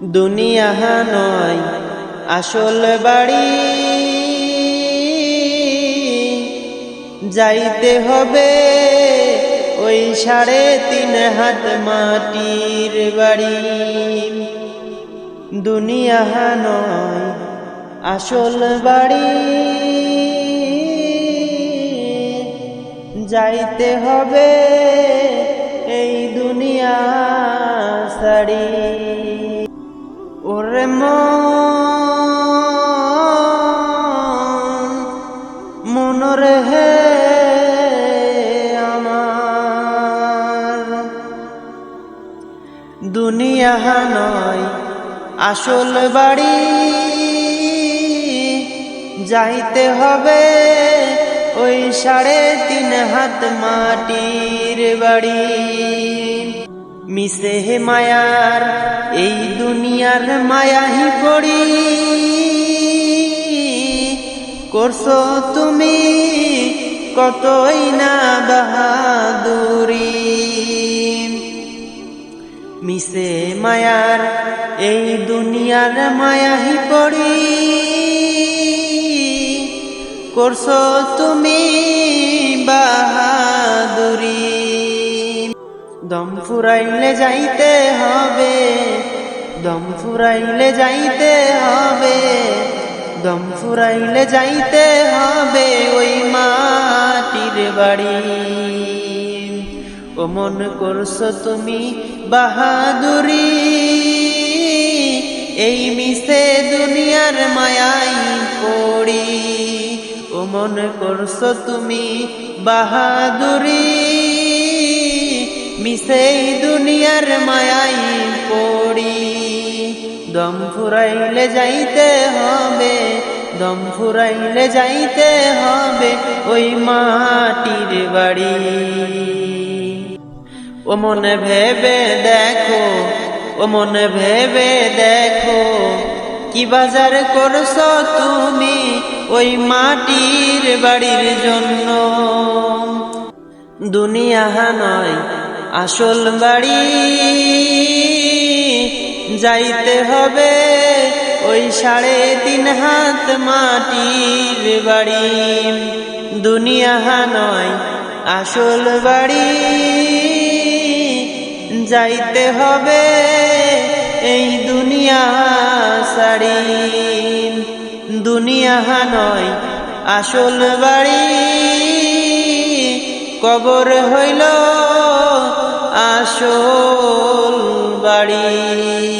দুনিয়া নয়, আসল বাড়ি। যাইতে হবে ওই সাড়ে তিন হাত মাটির বাড়ি। দুনিয়া নয়, আসল বাড়ি। যাইতে হবে এই দুনিয়া সারি দুনিয়া নয়, আসল বাড়ি যাইতে হবে ওই সাড়ে তিন হাত মাটির বাড়ি। হে মায়ার, এই দুনিয়ার মায়াহি পড়ি। করছ তুমি কতই না বাহাদুরি এই দুনিয়ার মায়াহি পড়ি। করছ তুমি বাহাদুরি। দম ফুরাইলে যাইতে হবে, দম ফুরাইলে যাইতে হবে, দম ফুরাইলে যাইতে হবে ওই মাটির বাড়ি। ও মন করছ তুমি বাহাদুরি। এই মিশে দুনিয়ার মায়াই পড়ি। ও মন করছ তুমি বাহাদুরি। মিশে দুনিয়ার মায়াই পড়ি। দম ফুরাইলে যাইতে হবে, দম ফুরাইলে যাইতে হবে ওই মাটির বাড়ি। ও মনে ভেবে দেখো ও মনে ভেবে দেখো, কি বাজার করছ তুমি ওই মাটির বাড়ির জন্য? দুনিয়া নয়, আসল বাড়ি। যাইতে হবে ওই সাড়ে তিন হাত মাটির বাড়ি। দুনিয়া নয়, আসল বাড়ি। যাইতে হবে এই দুনিয়া সারি। দুনিয়া নয় আসল বাড়ি। কবর হইল আসল বাড়ি।